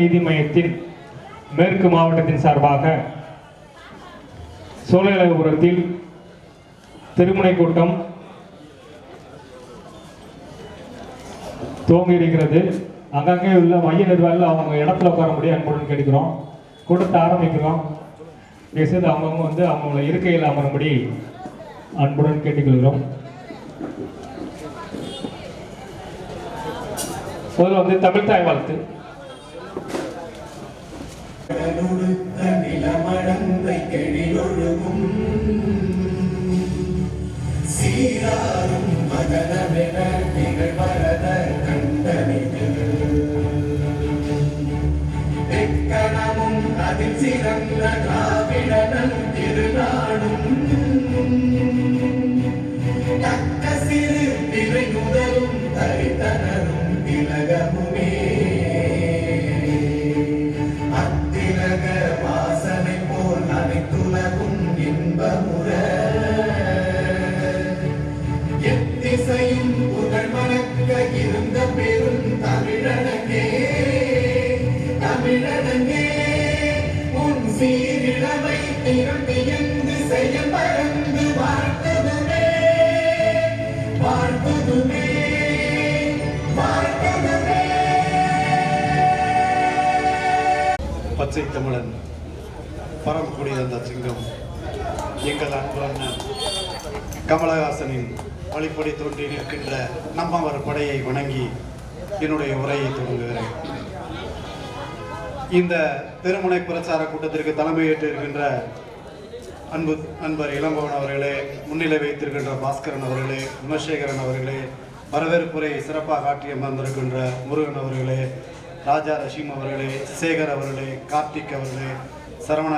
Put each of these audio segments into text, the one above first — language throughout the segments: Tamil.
நீதி மையத்தின் மேற்கு மாவட்டத்தின் சார்பாக சோழலபுரத்தில் திருமுனை கூட்டம் துவங்கி இருக்கிறது. அங்கங்கே உள்ள மைய நிர்வாகிகள் அவங்க இடத்துல உட்கார முடியும் அன்புடன் கேட்கிறோம் கூட்டத்தை ஆரம்பிக்கிறோம். பேசுறது அவங்கவுங்க வந்து அவங்களோட இருக்கையில் அமரும்படி அன்புடன் கேட்டுக்கொள்கிறோம். முதல்ல வந்து தமிழ் தாய் வாழ்த்து. நிலமடந்தை கெழிலொழுகும். சீராரும் மகனமென தமிழன். பரம்பக்கூடிய அந்த சிங்கம். எங்கள் அன்பு அண்ணன். கமலஹாசனின் வழிப்படி தோன்றி நிற்கின்ற நம்மவர் படையை வணங்கி என்னுடைய உரையை தொடங்குகிறேன் இந்த திருமுனை பிரச்சார கூட்டத்திற்கு தலைமையேற்று இருக்கின்ற அன்பு நண்பர் இளம்பவன் அவர்களே முன்னிலை வைத்திருக்கின்ற பாஸ்கரன் அவர்களே குணசேகரன் அவர்களே வரவேற்புரை சிறப்பாக ஆற்றி அமர்ந்திருக்கின்ற முருகன் அவர்களே ராஜா ரஷீம் அவர்களே சேகர் அவர்களே கார்த்திக் அவர்களே சரவண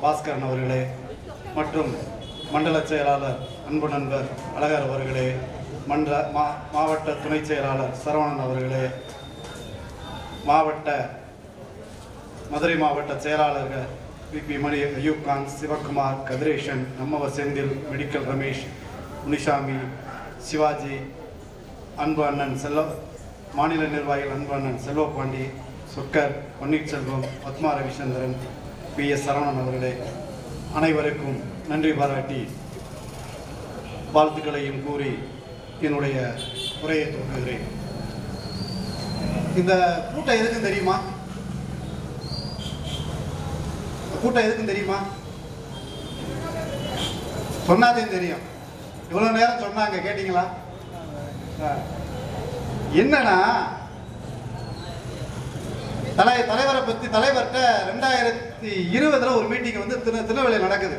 பாஸ்கரன் அவர்களே மற்றும் மண்டல செயலாளர் அன்பு நண்பர் அழகர் அவர்களே மன்ற மா மாவட்ட துணை செயலாளர் சரவணன் அவர்களே மாவட்ட மதுரை மாவட்ட செயலாளர்கள் பிபி மணி அயூப்கான் சிவகுமார் கதிரேஷன் நம்மவர் செந்தில் மெடிக்கல் ரமேஷ் முனிசாமி சிவாஜி அன்பு அண்ணன் செல்ல மாநில நிர்வாகிகள் அன்பண்ணன் செல்வபாண்டி சொக்கர் பன்னீர்செல்வம் பத்மா ரவிச்சந்திரன் பி. எஸ். சரவணன் அவர்களே அனைவருக்கும் நன்றி பாராட்டி வாழ்த்துக்களையும் கூறி என்னுடைய உரையை தொடங்குகிறேன் இந்த கூட்டம் எதுக்கும் தெரியுமா? கூட்டம் எதுக்கும் தெரியுமா? சொன்னாதே தெரியும். இவ்வளோ நேரம் சொன்னாங்க கேட்டிங்களா? என்னன்னா தலை தலைவரை பற்றி தலைவர்கிட்ட ரெண்டாயிரத்தி இருபதுல ஒரு மீட்டிங் வந்து திரு திருநெல்வேலியில் நடக்குது.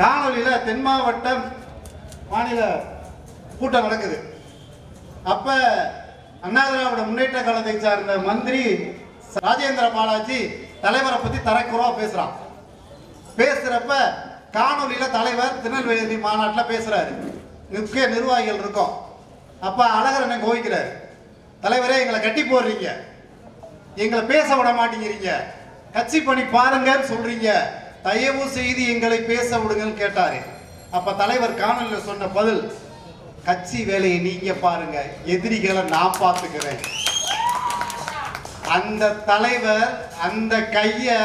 காணொலியில் தென் மாவட்டம் மாநில கூட்டம் நடக்குது. அப்ப அண்ணா திராவிட முன்னேற்ற காலத்தை சார்ந்த மந்திரி ராஜேந்திர பாலாஜி தலைவரை பத்தி தரக்குறவா பேசுறான். பேசுறப்ப காணொலியில தலைவர் திருநெல்வேலி மாநாட்டில் பேசுறாரு. முக்கிய நிர்வாகிகள் இருக்கோம். அப்பா அழகர் என்ன கோவிக்கிறார். தலைவரே எங்களை கட்டி போடுறீங்க. எங்களை பேச விட மாட்டேங்கிறீங்க. கட்சி பண்ணி பாருங்கன்னு சொல்றீங்க. தயவு செய்து எங்களை பேச விடுங்கன்னு கேட்டாரு. அப்ப தலைவர் காணொலியில் சொன்ன பதில் கட்சி வேலையை நீங்க பாருங்க. எதிரிகளை நான் பார்த்துக்கிறேன். அந்த தலைவர் அந்த கைய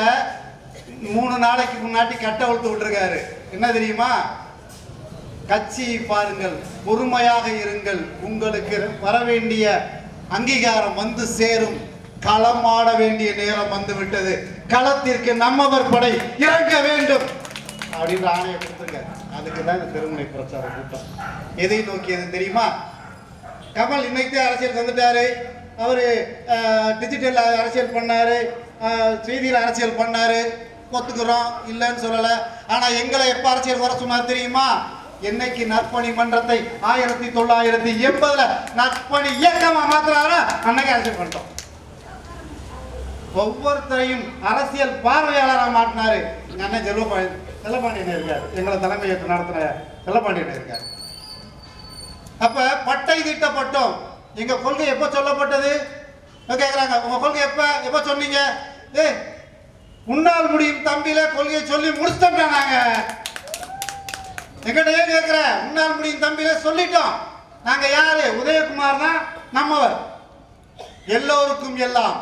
மூணு நாளைக்கு முன்னாடி கட்ட அவுழ்த்து விட்டுருக்காரு. என்ன தெரியுமா? கட்சியை பாருங்கள் பொறுமையாக இருங்கள். உங்களுக்கு வர வேண்டிய அங்கீகாரம் வந்து சேரும். களமாட வேண்டிய நேரம் வந்துவிட்டது. களத்திற்கு நம்மவர் படை இறங்க வேண்டும். அப்படின்ற ஆணையை கொடுத்துருங்க. அதுக்கு தான் இந்த திருமணை பிரச்சார கூட்டம். எதை நோக்கியது தெரியுமா? கமல் இன்னைக்கு அரசியல் வந்துட்டாரு அவரு டிஜிட்டல் அரசியல் பண்ணாரு. செய்தியில் அரசியல் பண்ணாரு. ஒத்துக்கிறோம் இல்லைன்னு சொல்லலை. ஆனால் எங்களை எப்போ அரசியல் வர சொன்னார் தெரியுமா? என்னைக்கு நற்பணி மன்றத்தை ஆயிரத்தி தொள்ளாயிரத்தி எண்பதுல நற்பணி இயக்கமா மாத்தினாரோ அன்னைக்கு அரசியல் பண்ணிட்டோம். ஒவ்வொருத்தரையும் அரசியல் பார்வையாளராக மாட்டினாரு எங்க அண்ணன் செல்வபாண்டி செல்லபாண்டியன் இருக்கார். எங்களை தலைமையேற்று நடத்துற செல்லபாண்டியன் இருக்கார். அப்ப பட்டை திட்டப்பட்டோம். எங்க கொள்கை எப்ப சொல்லப்பட்டது? கேட்குறாங்க கேக்குறாங்க. உங்க கொள்கை எப்ப? எப்ப சொன்னீங்க? ஏ முன்னால் முடியும் தம்பியில கொள்கையை சொல்லி முடிச்சிட்டோம்டா நாங்க. எங்கிட்ட ஏன் கேட்கிற முன்னால் முடியும் தம்பியில சொல்லிட்டோம். நாங்கள் யாரு? உதயகுமார் தான் நம்மவர். எல்லோருக்கும் எல்லாம்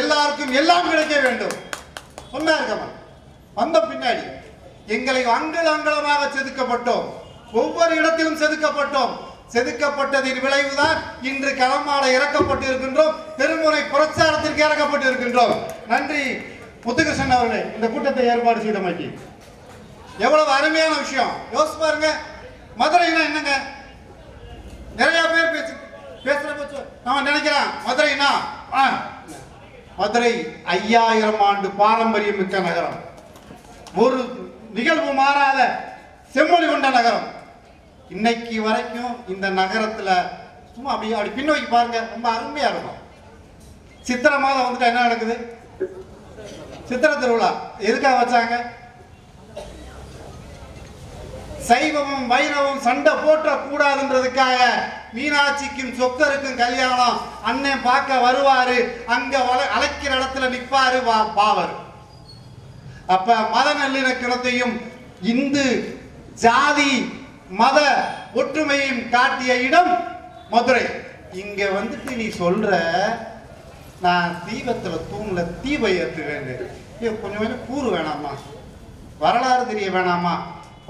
எல்லாருக்கும் எல்லாம் கிடைக்க வேண்டும். சொன்னார் வந்த பின்னாடி. எங்களை அங்கல அங்கலமாக செதுக்கப்பட்டோம். ஒவ்வொரு இடத்திலும் செதுக்கப்பட்டோம். செதுக்கப்பட்டதின் விளைவுதான் இன்று களமாட இறக்கப்பட்டு இருக்கின்றோம் திருமுறை பிரச்சாரத்திற்கு இறக்கப்பட்டு இருக்கின்றோம் நன்றி முத்துகிருஷ்ணன் அவர்களே. இந்த கூட்டத்தை ஏற்பாடு செய்தமைக்கு எவ்வளவு அருமையான விஷயம். யோசிச்சு பாருங்க. மதுரைனா என்னங்க? நிறைய பேர் பேசு பேசுற பேச்சு நம்ம நினைக்கிறான் மதுரைனா? ஆ, மதுரை ஐயாயிரம் ஆண்டு பாரம்பரியம் மிக்க நகரம். ஒரு நிகழ்வு மாறாத செம்மொழி கொண்ட நகரம். இன்னைக்கு வரைக்கும் இந்த நகரத்துல சும்மா அப்படியே அப்படி பின்னோக்கி பாருங்க. ரொம்ப அருமையா இருக்கும். சித்திரை மாதம் வந்துட்டு என்ன நடக்குது? சித்திரை திருவிழா. எதுக்காக வச்சாங்க? சைவமும் வைணவம் சண்டை போட்ட கூடாதுன்றதுக்காக மீனாட்சிக்கும் சொக்கருக்கும் கல்யாணம். அண்ணன் பார்க்க வருவாரு. அங்க அழைக்கிற இடத்துல நிற்பாரு வா- பாவர். அப்ப மத நல்லிணக்கணத்தையும் இந்து ஜாதி மத ஒற்றுமையும் காட்டிய இடம் மதுரை. இங்க வந்துட்டு நீ சொல்ற நான் தீபத்துல தூண்ல தீபம் ஏற்றுவேன் கொஞ்சம் கொஞ்சம் கூறு வேணாமா? வரலாறு தெரிய வேணாமா?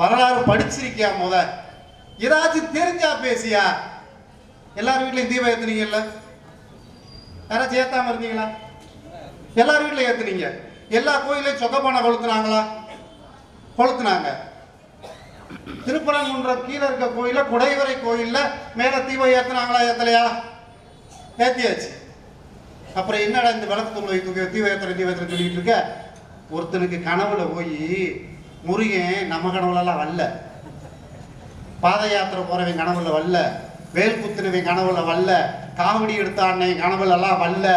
வரலாறு படிச்சிருக்கியா முத? ஏதாச்சும் தெரிஞ்சா பேசியா? எல்லார் வீட்லையும் தீபம் ஏத்துனீங்கல்ல? யாராச்சும் ஏத்தாம இருந்தீங்களா? எல்லார் வீட்லயும் ஏத்துனீங்க. எல்லா கோயிலையும் சொக்கப்பானை கொளுத்துனாங்களா? கொளுத்துனாங்க. திருப்பரங்குன்றம் கீழே இருக்க கோயில குடைவரை கோயில்ல மேல தீபம் ஏத்துனாங்களா ஏத்தலையா? ஏத்தியாச்சு. அப்புறம் என்னடா இந்த விளக்கு தூளை தூக்கி தீபம் ஏத்துற தீபம் ஏத்துற சொல்லிட்டு இருக்க? ஒருத்தனுக்கு கனவுல போய் முருகன் நம்ம கனவுலலாம் வரல. பாத யாத்திரை போறவன் கனவுல வரல. வேல் குத்துனவன் கனவுல வரல. காவடி எடுத்தானே கனவுல எல்லாம் வரல.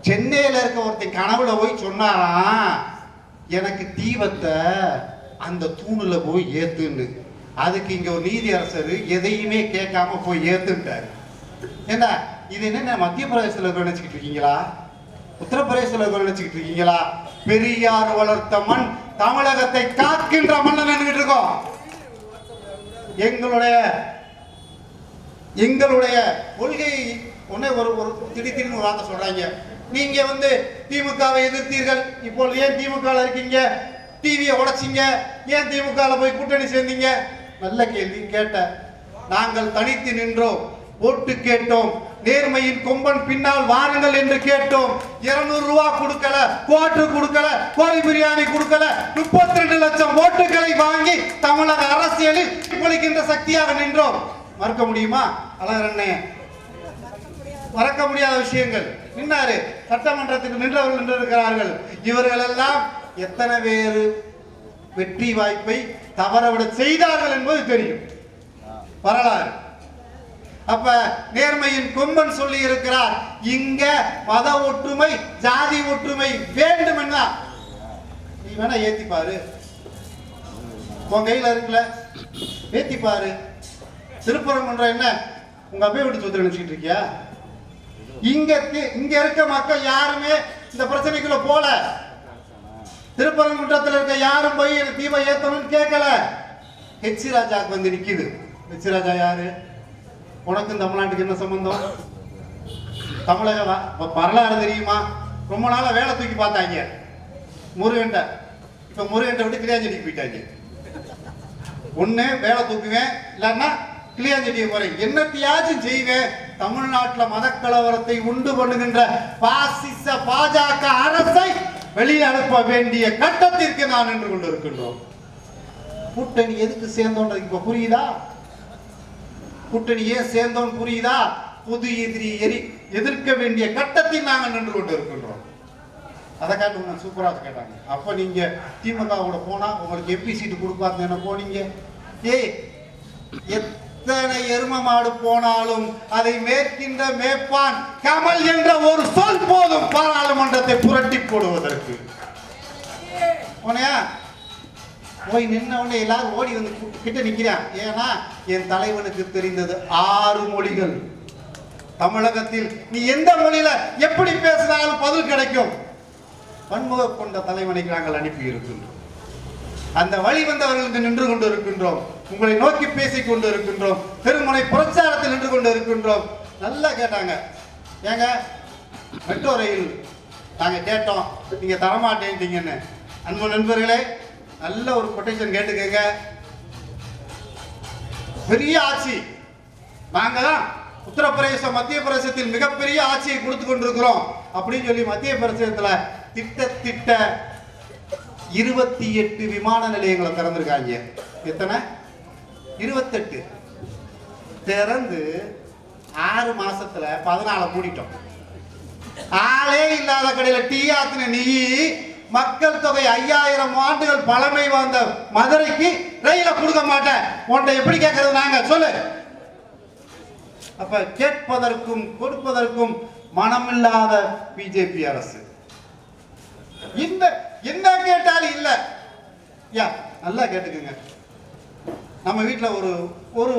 சென்னையில இருக்க ஒருத்தன் கனவுல போய் சொன்னாராம் எனக்கு தீபத்தை அந்த தூணுல போய் ஏத்துன்னு. அதுக்கு இங்க ஒரு நீதி அரசர் எதையுமே கேட்காம போய் ஏத்துட்டாரு என்ன இது என்ன மத்திய பிரதேசத்துல இருக்க நினைச்சுக்கிட்டு இருக்கீங்களா? உத்தரப்பிரதேசத்துல இருக்க நினைச்சுக்கிட்டு இருக்கீங்களா? பெரியார் வளர்த்த மண் தமிழகத்தை காக்கின்ற மன்னன் இருக்கோம் எங்களுடைய எங்களுடைய கொள்கை ஒன்னே ஒரு ஒரு திடீர்னு ஒரு வார்த்தை சொல்றாங்க. நீங்க வந்து திமுகவை எதிர்த்தீர்கள். இப்போ ஏன் திமுக இருக்கீங்க? டிவியை உடைச்சிங்க. ஏன் திமுக போய் கூட்டணி சேர்ந்தீங்க? நல்ல கேள்வி கேட்ட நாங்கள் தனித்து நின்றோம். ஓட்டு கேட்டோம். நேர்மையின் கொம்பன் பின்னால் வாருங்கள் என்று கேட்டோம். இருநூறு ரூபா கொடுக்கல கோட்டு கொடுக்கல கோழி பிரியாணி கொடுக்கல முப்பத்தி ரெண்டு லட்சம் ஓட்டுகளை வாங்கி தமிழக அரசியலில் பொழிக்கின்ற சக்தியாக நின்றோம். மறக்க முடியுமா அழகரண்ணே மறக்க முடியாத விஷயங்கள். நின்னாரு சட்டமன்றத்துக்கு நின்றவர்கள் நின்றிருக்கிறார்கள். இவர்கள் எல்லாம் எத்தனை பேர் வெற்றி வாய்ப்பை தவறவிட செய்தார்கள் என்பது தெரியும். வரலாறு. அப்ப நேர்மையின் கொம்பன் சொல்லி இருக்கிறார். இங்க மத ஒற்றுமை ஜாதி ஒற்றுமை வேண்டும் என்ன நீ வேணா ஏத்தி பாரு. உன் கையில இருக்குல்ல. ஏத்தி பாரு. திருப்பரங்குன்றம் என்ன? உங்க அப்பே விட்டு சொத்து நினைச்சிட்டு இருக்கியா? இங்க இங்க இருக்க மக்கள் யாருமே இந்த பிரச்சனைக்குள்ள போல. திருப்பரங்குன்றத்தில் இருக்க யாரும் போய் எனக்கு தீபம் ஏத்தணும்னு கேட்கல ஹெச் ராஜாக்கு வந்து நிக்குது. ஹெச் ராஜா யாரு? உனக்கும் தமிழ்நாட்டுக்கு என்ன சம்பந்தம்? தமிழக வரலாறு தெரியுமா? ரொம்ப நாளாக வேலை தூக்கி பார்த்தாங்க. முருகன்ட்ட. இப்ப முருகன்ட்ட விட்டு கிளியாஞ்செடிக்கு போயிட்டாங்க. ஒண்ணு வேலை தூக்குவேன். இல்லைன்னா கிளியாஞ்செடியை போறேன். என்னத்தையாச்சும் செய்வேன். தமிழ்நாட்டில் மதக்கலவரத்தை உண்டு பண்ணுகின்ற பாசிச பாஜக அரசை வெளியே அனுப்ப வேண்டிய கட்டத்திற்கு நான் நின்று கொண்டிருக்கின்றோம். கூட்டணி எதுக்கு சேர்ந்தோன்றது இப்ப புரியுதா? கூட்டணியே சேர்ந்தோம் புரியுதா? புது எதிரி எரி எதிர்க்க வேண்டிய கட்டத்தில் நாங்கள் நின்று கொண்டிருக்கின்றோம். அதை காட்டு நான் சூப்பராக கேட்டாங்க. அப்போ நீங்க திமுகவோட போனால் போனா உங்களுக்கு எப்பி சீட்டு கொடுப்பாங்க என்ன போனீங்க? ஏய் எத்தனை எரும மாடு போனாலும் அதை மேற்கின்ற மேப்பான் கமல் என்ற ஒரு சொல் போதும் பாராளுமன்றத்தை புரட்டி போடுவதற்கு. உனையா போய் நின்ன உடனே எல்லாரும் ஓடி வந்து கிட்ட நிக்கிறான் ஏன்னா என் தலைவனுக்கு தெரிந்தது ஆறு மொழிகள். தமிழகத்தில் நீ எந்த மொழியில எப்படி பேசினாலும் பதில் கிடைக்கும். பன்முக கொண்ட தலைவனை நாங்கள் அனுப்பி இருக்கின்றோம். அந்த வழி வந்தவர்களுக்கு நின்று கொண்டு இருக்கின்றோம். உங்களை நோக்கி பேசிக் கொண்டு இருக்கின்றோம். திருமுனை பிரச்சாரத்தில் நின்று கொண்டு இருக்கின்றோம். நல்லா கேட்டாங்க. ஏங்க மெட்ரோ ரயில் நாங்கள் கேட்டோம். நீங்கள் தரமாட்டேன்ட்டீங்கன்னு. அன்பு நண்பர்களே நல்ல ஒரு கொட்டேஷன் கேட்டுக்கங்க. பெரிய ஆட்சி. நாங்க தான் உத்தரப்பிரதேச மத்திய பிரதேசத்தில் மிகப்பெரிய ஆட்சியை கொடுத்து கொண்டிருக்கிறோம். அப்படின்னு சொல்லி மத்திய பிரதேசத்துல திட்ட திட்ட இருபத்தி எட்டு விமான நிலையங்களை திறந்திருக்காங்க. எத்தனை? இருபத்தெட்டு. திறந்து ஆறு மாசத்துல பதினால மூடிட்டோம். ஆளே இல்லாத கடையில டீ ஆத்தின நீ மக்கள் தொகை ஐயாயிரம் ஆண்டுகள் பழமை வாழ்ந்த மதுரைக்கு ரயில கொடுக்க மாட்டேன். உன்கிட்ட எப்படி கேட்கறது நாங்க? சொல்லு. அப்ப கேட்பதற்கும் கொடுப்பதற்கும் மனமில்லாத பிஜேபி அரசு. இந்த என்ன கேட்டாலும் இல்ல. யா நல்லா கேட்டுக்குங்க. நம்ம வீட்டில் ஒரு ஒரு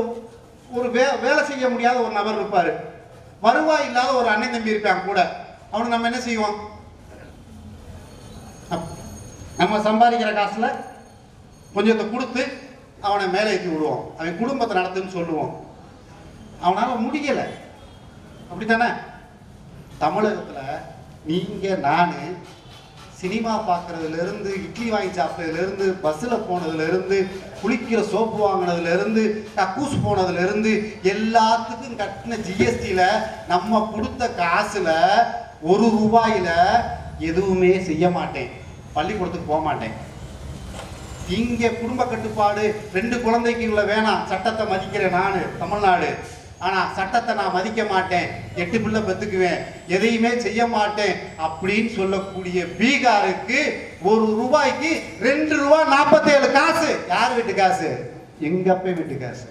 ஒரு வே வேலை செய்ய முடியாத ஒரு நபர் இருப்பார். வருவாய் இல்லாத ஒரு அண்ணன் தம்பி இருப்பான் கூட. அவனுக்கு நம்ம என்ன செய்வோம்? நம்ம சம்பாதிக்கிற காசில் கொஞ்சத்தை கொடுத்து அவனை மேலே ஏற்றி விடுவோம். அவன் குடும்பத்தை நடத்துன்னு சொல்லுவோம். அவனால் முடியலை அப்படி தானே தமிழகத்தில் நீங்கள் நான் சினிமா பார்க்குறதுலேருந்து இட்லி வாங்கி சாப்பிட்டதுலேருந்து பஸ்ஸில் போனதுலேருந்து குளிக்கிற சோப்பு வாங்கினதுலேருந்து கக்கூஸ் போனதுலேருந்து எல்லாத்துக்கும் கட்டின ஜிஎஸ்டியில் நம்ம கொடுத்த காசில் ஒரு ரூபாயில எதுவுமே செய்ய மாட்டேன். பள்ளிக்கூடத்துக்கு போக மாட்டேன். இங்கே குடும்ப கட்டுப்பாடு ரெண்டு குழந்தைக்குள்ள வேணாம் சட்டத்தை மதிக்கிறேன் நான் தமிழ்நாடு. ஆனால் சட்டத்தை நான் மதிக்க மாட்டேன் எட்டு பிள்ளை பெற்றுக்குவேன் எதையுமே செய்ய மாட்டேன் அப்படின்னு சொல்லக்கூடிய பீகாருக்கு ஒரு ரூபாய்க்கு ரெண்டு ரூபா நாற்பத்தேழு காசு. யார் வீட்டு காசு? எங்க அப்பே வீட்டு காசு.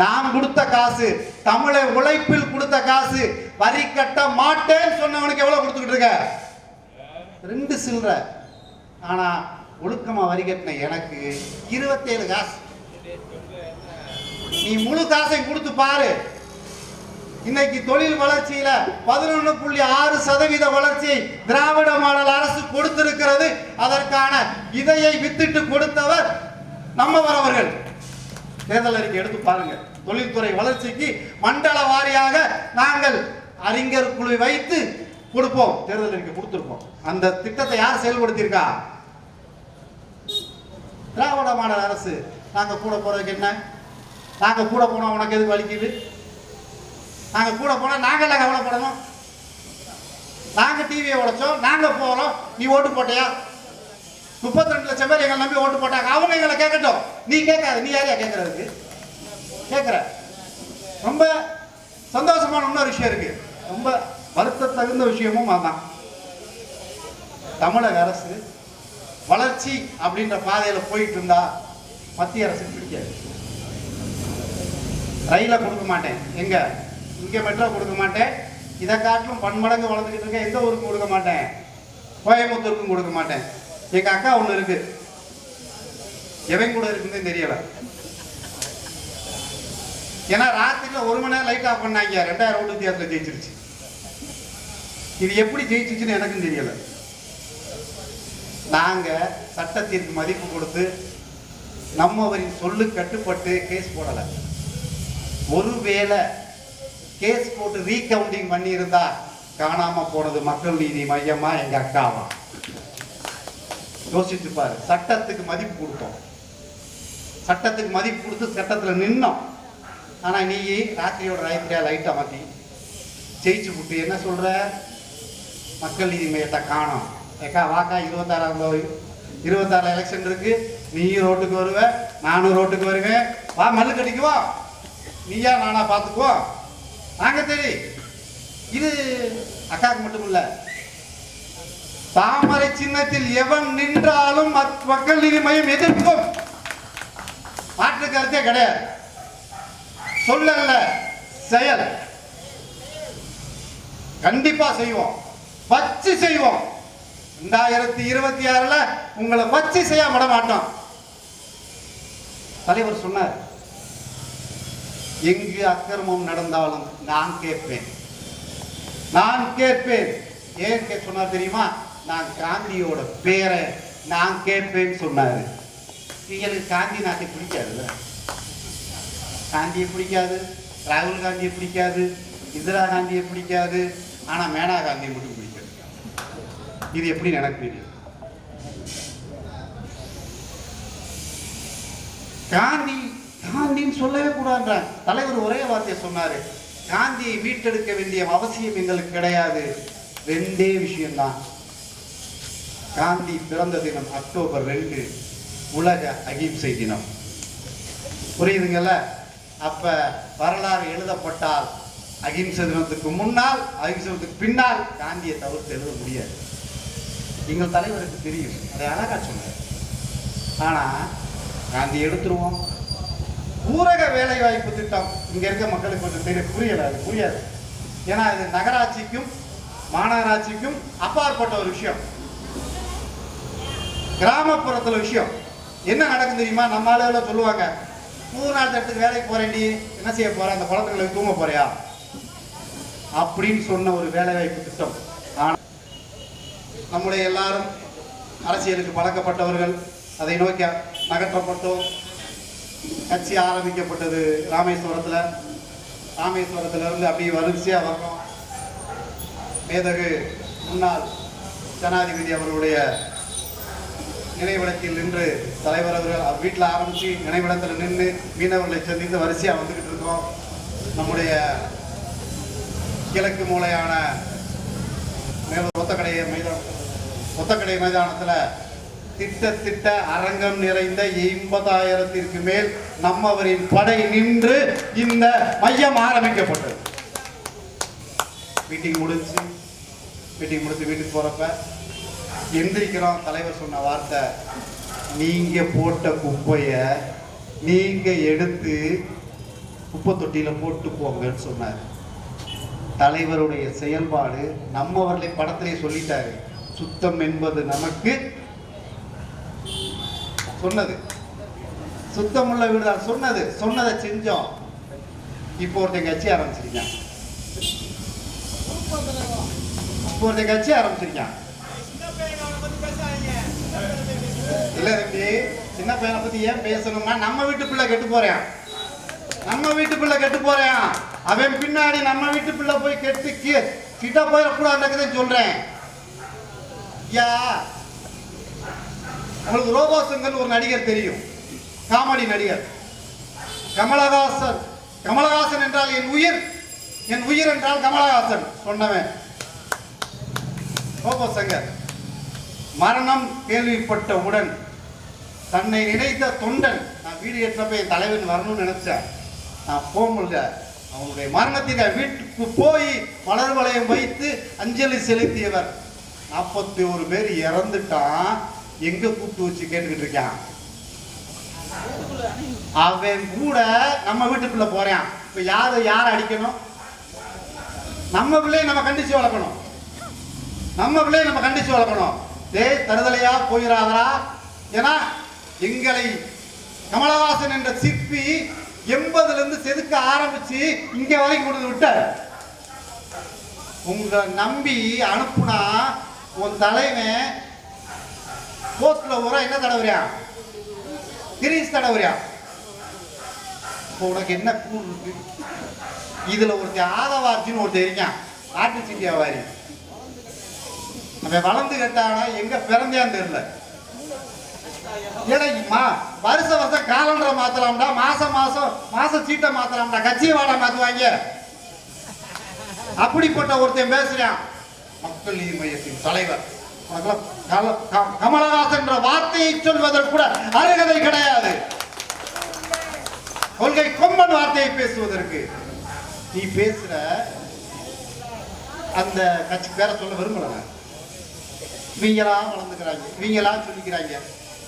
நான் கொடுத்த காசு தமிழை உழைப்பில் கொடுத்த காசு வரி கட்ட மாட்டேன்னு சொன்னவனுக்கு எவ்வளோ கொடுத்துக்கிட்டு இருக்க? ரெண்டு சில்லற. ஆனா ஒழுக்கமா வரிகட்டின எனக்கு இருபத்தேழு காசு. நீ முழு காசை கொடுத்து பாரு. இன்னைக்கு தொழில் வளர்ச்சியில பதினொன்று புள்ளி ஆறு சதவீத வளர்ச்சி திராவிட மாடல் அரசு கொடுத்திருக்கிறது. அதற்கான இதையை வித்திட்டு கொடுத்தவர் நம்மவர் அவர்கள் தேர்தல் அறிக்கை எடுத்து பாருங்க. தொழில்துறை வளர்ச்சிக்கு மண்டல வாரியாக நாங்கள் அறிஞர் குழு வைத்து கொடுப்போம். தேர்தல் அறிக்கை கொடுத்திருப்போம். அந்த திட்டத்தை யார் செயல்படுத்தியிருக்கா? திராவிட மாடல் அரசு. நாங்கள் கூட போகிறதுக்கு என்ன? நாங்கள் கூட போனால் உனக்கு எதுக்கு வலிக்குது நாங்கள் கூட போனா நாங்கள்ல கவலைப்படணும். நாங்கள் டிவியை உடைச்சோம் நாங்கள் போகிறோம் நீ ஓட்டு போட்டியா? முப்பத்தி ரெண்டு லட்சம் பேர் எங்களை நம்பி ஓட்டு போட்டாங்க. அவங்க எங்களை கேட்கட்டும். நீ கேட்காத. நீ யாரையா கேட்கறதுக்கு? கேட்குற. ரொம்ப சந்தோஷமான இன்னொரு விஷயம் இருக்கு. ரொம்ப வருத்த தகுந்த விஷயமும் அதான். தமிழக அரசு வளர்ச்சி அப்படின்ற பாதையில போயிட்டு இருந்தா மத்திய அரசு பிடிக்காது. ரயில கொடுக்க மாட்டேன். எங்க? இங்க மெட்ரோ கொடுக்க மாட்டேன். இதை காட்டிலும் பன்மடங்கு வளர்ந்துக்கிட்டு இருக்கேன். எந்த ஊருக்கும் கொடுக்க மாட்டேன். கோயம்புத்தூருக்கும் கொடுக்க மாட்டேன். எங்க அக்கா ஒண்ணு இருக்கு. எவன் கூட இருக்குன்னு தெரியல. ஏன்னா ராத்திரில ஒரு மணி நேரம் லைட் ஆஃப் பண்ணாங்க. ரெண்டாயிரம் ஓட்டு வித்தியாசத்தில் ஜெயிச்சிருச்சு. இது எப்படி ஜெயிச்சிச்சுன்னு எனக்கும் தெரியலை. நாங்கள் சட்டத்திற்கு மதிப்பு கொடுத்து நம்மவரின் சொல்லு கட்டுப்பட்டு கேஸ் போடலை. ஒருவேளை கேஸ் போட்டு ரீகவுண்டிங் பண்ணியிருந்தா காணாமல் போனது மக்கள் நீதி மையமா எங்கள் அக்காவா? யோசிச்சு பாரு சட்டத்துக்கு மதிப்பு கொடுத்தோம். சட்டத்துக்கு மதிப்பு கொடுத்து சட்டத்தில் நின்னோம். ஆனால் நீ ராத்திரியோட ராத்திரியா லைட்டை மாற்றி ஜெயிச்சு விட்டு என்ன சொல்கிற மக்கள் நீதி மையத்தை காணோம். ஏக்கா வாக்கா இருபத்தாறாம் இருபத்தாறு எலெக்ஷன் இருக்கு. நீ ரோட்டுக்கு வருவ நானும் ரோட்டுக்கு வருவேன். வா மல்லு கடிக்குவா நீயா நானா பார்த்துக்குவோம் நாங்க சரி இது அக்காவுக்கு மட்டும் இல்ல. தாமரை சின்னத்தில் எவன் நின்றாலும் மத்- மக்கள் நீதி மையம் எதிர்க்கும். மாற்று கருத்தே கிடையாது. சொல்லல செயல். கண்டிப்பா செய்வோம். வச்சு செய்வோம். ரெண்டாயிரத்தி இருபத்தி ஆறுல உங்களை வச்சு செய்ய விட மாட்டோம் தலைவர் சொன்னார் எங்கு அக்கிரமம் நடந்தாலும் நான் கேட்பேன். நான் கேட்பேன். ஏன் கே சொன்னார் தெரியுமா? நான் காந்தியோட பேரை நான் கேட்பேன்னு சொன்னாரு. எங்களுக்கு காந்தி நாட்டை பிடிக்காதுல்ல? காந்தியை பிடிக்காது ராகுல் காந்தியை பிடிக்காது இந்திரா காந்தியை பிடிக்காது ஆனால் மேனா காந்தியை மட்டும் இது எப்படி எனக்கு தெரியும் காந்தி காந்தின்னு சொல்லவே கூடாதுன்ற தலைவர் ஒரே வார்த்தையை சொன்னாரு. காந்தியை மீட்டெடுக்க வேண்டிய அவசியம் எங்களுக்கு கிடையாது. ரெண்டே விஷயம்தான். காந்தி பிறந்த தினம் அக்டோபர் ரெண்டு உலக அகிம்சை தினம். புரியுதுங்கல்ல? அப்ப வரலாறு எழுதப்பட்டால் அகிம்சை தினத்துக்கு முன்னால் அகிம்சை தினத்துக்கு பின்னால் காந்தியை தவிர்த்து எழுத முடியாது. எங்கள் தலைவருக்கு தெரியும். அதை அழகாக சொன்னார். ஆனால் காந்தி எடுத்துருவோம். ஊரக வேலைவாய்ப்பு திட்டம் இங்கே இருக்க மக்களுக்கு கொஞ்சம் தெரிய புரியலை அது புரியாது. ஏன்னா இது நகராட்சிக்கும் மாநகராட்சிக்கும் அப்பாற்பட்ட ஒரு விஷயம். கிராமப்புறத்தில் விஷயம். என்ன நடக்கும் தெரியுமா? நம்ம ஆளுகளை சொல்லுவாங்க மூணு நாள் இடத்துக்கு வேலைக்கு போறேன்டி என்ன செய்ய போற? அந்த குழந்தைங்களுக்கு தூங்க போறியா? அப்படின்னு சொன்ன ஒரு வேலைவாய்ப்பு திட்டம். நம்முடைய எல்லாரும் அரசியலுக்கு பழக்கப்பட்டவர்கள். அதை நோக்கி நகற்றப்பட்டோம். கட்சி ஆரம்பிக்கப்பட்டது ராமேஸ்வரத்தில். ராமேஸ்வரத்திலிருந்து அப்படியே வரிசையாக வரணும் மேதகு முன்னாள் ஜனாதிபதி அவர்களுடைய நினைவிடத்தில் நின்று தலைவர் அவர்கள் வீட்டில் ஆரம்பித்து நினைவிடத்தில் நின்று மீனவர்களை சந்தித்து வரிசையாக வந்துக்கிட்டு இருக்கோம். நம்முடைய கிழக்கு மூலையான மேலும் ஒத்தக்கடை மைதானம் புத்தக்கடை மைதானத்தில் திட்ட திட்ட அரங்கம் நிறைந்த எண்பதாயிரத்திற்கு மேல் நம்மவரின் படை நின்று இந்த மையம் ஆரம்பிக்கப்பட்டது. மீட்டிங் முடிஞ்சு மீட்டிங் முடிச்சு வீட்டுக்கு போறப்ப எந்திரிக்கிறோம். தலைவர் சொன்ன வார்த்தை நீங்க போட்ட குப்பைய நீங்க எடுத்து குப்பை தொட்டியில போட்டு போங்கன்னு சொன்னார். தலைவருடைய செயல்பாடு நம்மவர்களை படத்திலே சொல்லிட்டாரு. சுத்தம் என்பது நமக்கு சொன்னது. சுத்தமுள்ள வீடு தான் சொன்னது. சொன்னதை செஞ்சோம். இப்போ ஒருத்தன் கட்சி ஆரம்பிச்சிருக்கான் இப்போ ஒருத்தன் கட்சி ஆரம்பிச்சிருக்கான் இல்ல தம்பி சின்ன பையனை பத்தி ஏன் பேசணும்னா நம்ம வீட்டு பிள்ளை கெட்டு போறேன். நம்ம வீட்டு பிள்ளை கெட்டு போறேன். அவன் பின்னாடி நம்ம வீட்டு பிள்ளை போய் கெட்டு கிட்ட போயிடக்கூடாதுன்னு சொல்றேன். ஐயா. உங்களுக்கு ரோபோசங்கர் ஒரு நடிகர் தெரியும். காமெடி நடிகர். கமலஹாசன். கமலஹாசன் என்றால் என் உயிர். என் உயிர் என்றால் கமலஹாசன் சொன்னவன். ரோபோசங்கர் மரணம் மரணம் கேள்விப்பட்டவுடன் தன்னை நினைத்த தொண்டன் நான் வீடு ஏற்றப்ப என் தலைவன் வரணும்னு நினைச்சேன். நான் போக முடியல. அவனுடைய மரணத்திற்கு வீட்டுக்கு போய் மலர் வளையம் வைத்து அஞ்சலி செலுத்தியவர். நாற்பத்தி ஒரு பேர் இறந்துட்டான். எங்க கூப்பிட்டு வச்சு கேட்டுக்கிட்டு இருக்கான்? அவன் கூட நம்ம வீட்டுக்குள்ள போறான். இப்ப யாரு யாரை அடிக்கணும்? நம்ம பிள்ளையை நம்ம கண்டிச்சு வளர்க்கணும். நம்ம பிள்ளையை நம்ம கண்டிச்சு வளர்க்கணும். டேய் தருதலையா போயிடாதரா ஏன்னா எங்களை கமலஹாசன் என்ற சிற்பி எண்பதுல இருந்து செதுக்க ஆரம்பிச்சு இங்க வரைக்கும் கொண்டு விட்டார். உங்களை நம்பி அனுப்புனா உன் தலைவன் போஸ்ட்ல உரம் என்ன தடவரியா கிரீஸ் தடவுறியான் இப்போ உனக்கு என்ன கூறு இருக்கு? இதுல ஒருத்தன் ஆதவார்த்தின்னு ஒருத்தன் இருக்கான். ஆட்டு சிட்டியாவாரி அவன் வளர்ந்து கேட்டானா எங்க பிறந்தான்னு தெரியல. ஏடா வருஷ வருஷம் காலண்டரை மாத்தலாம்டா மாசம் மாசம் மாச சீட்டை மாத்தலாம்டா கட்சி வாடா மாத்துவாங்க. அப்படிப்பட்ட ஒருத்தன் பேசுறான். மக்கள் நீதி மையத்தின் தலைவர். உனக்கெல்லாம் கமலஹாசன் என்ற வார்த்தையை சொல்வதற்கு கூட அருகதை கிடையாது. கொள்கை கொம்பன் வார்த்தையை பேசுவதற்கு. நீ பேசுற அந்த கட்சி பேரை சொல்ல விரும்பல இவங்களா வளர்ந்துக்கிறாங்க. இவங்களா சொல்லிக்கிறாங்க.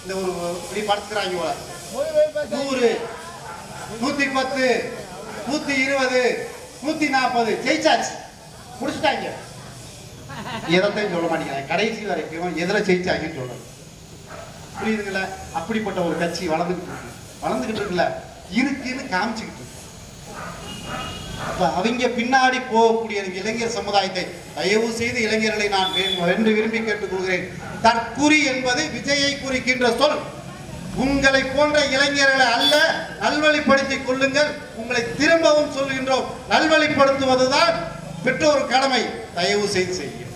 இந்த ஒரு இப்படி படுத்துக்கிறாங்க நூறு நூத்தி பத்து நூத்தி இருபது நூத்தி நாற்பது ஜெயிச்சாச்சு. முடிச்சிட்டாங்க. எதைத்தையும் சொல்ல மாட்டேங்கிறாங்க. கடைசி வரைக்கும் எதில் ஜெயிச்சாங்கன்னு சொல்கிறாங்க புரியுதுங்களா? அப்படிப்பட்ட ஒரு கட்சி வளர்ந்துக்கிட்டு இருக்கு. வளர்ந்துக்கிட்டு இருக்குல்ல? இருக்குன்னு காமிச்சுக்கிட்டு இருக்கு. அவங்க பின்னாடி போகக்கூடிய இளைஞர் சமுதாயத்தை தயவு செய்து இளைஞர்களை நான் வேண்டும் வென்று விரும்பி கேட்டுக்கொள்கிறேன் தற்குறி என்பது விஜயை குறிக்கின்ற சொல். உங்களை போன்ற இளைஞர்களை அல்ல நல்வழிப்படுத்திக் கொள்ளுங்கள். உங்களை திரும்பவும் சொல்கின்றோம். நல்வழிப்படுத்துவதுதான் பெற்றோர் கடமை. தயவு செய்து செய்யும்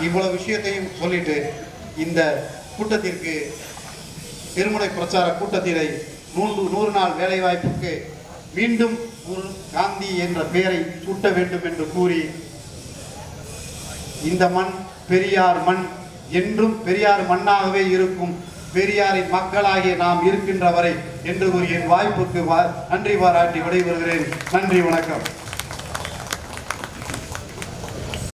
இவ்வளவு விஷயத்தையும் சொல்லிட்டு இந்த கூட்டத்திற்கு திருமுறை பிரச்சார கூட்டத்தினை நூறு நூறு நாள் வேலைவாய்ப்புக்கு மீண்டும் ஒரு காந்தி என்ற பெயரை சூட்ட வேண்டும் என்று கூறி இந்த மண் பெரியார் மண் என்றும் பெரியார் மண்ணாகவே இருக்கும் பெரியாரின் மக்களாகிய நாம் இருக்கின்ற வரை என்று கூறி என் வாய்ப்புக்கு நன்றி பாராட்டி விடைபெறுகிறேன். நன்றி வணக்கம்.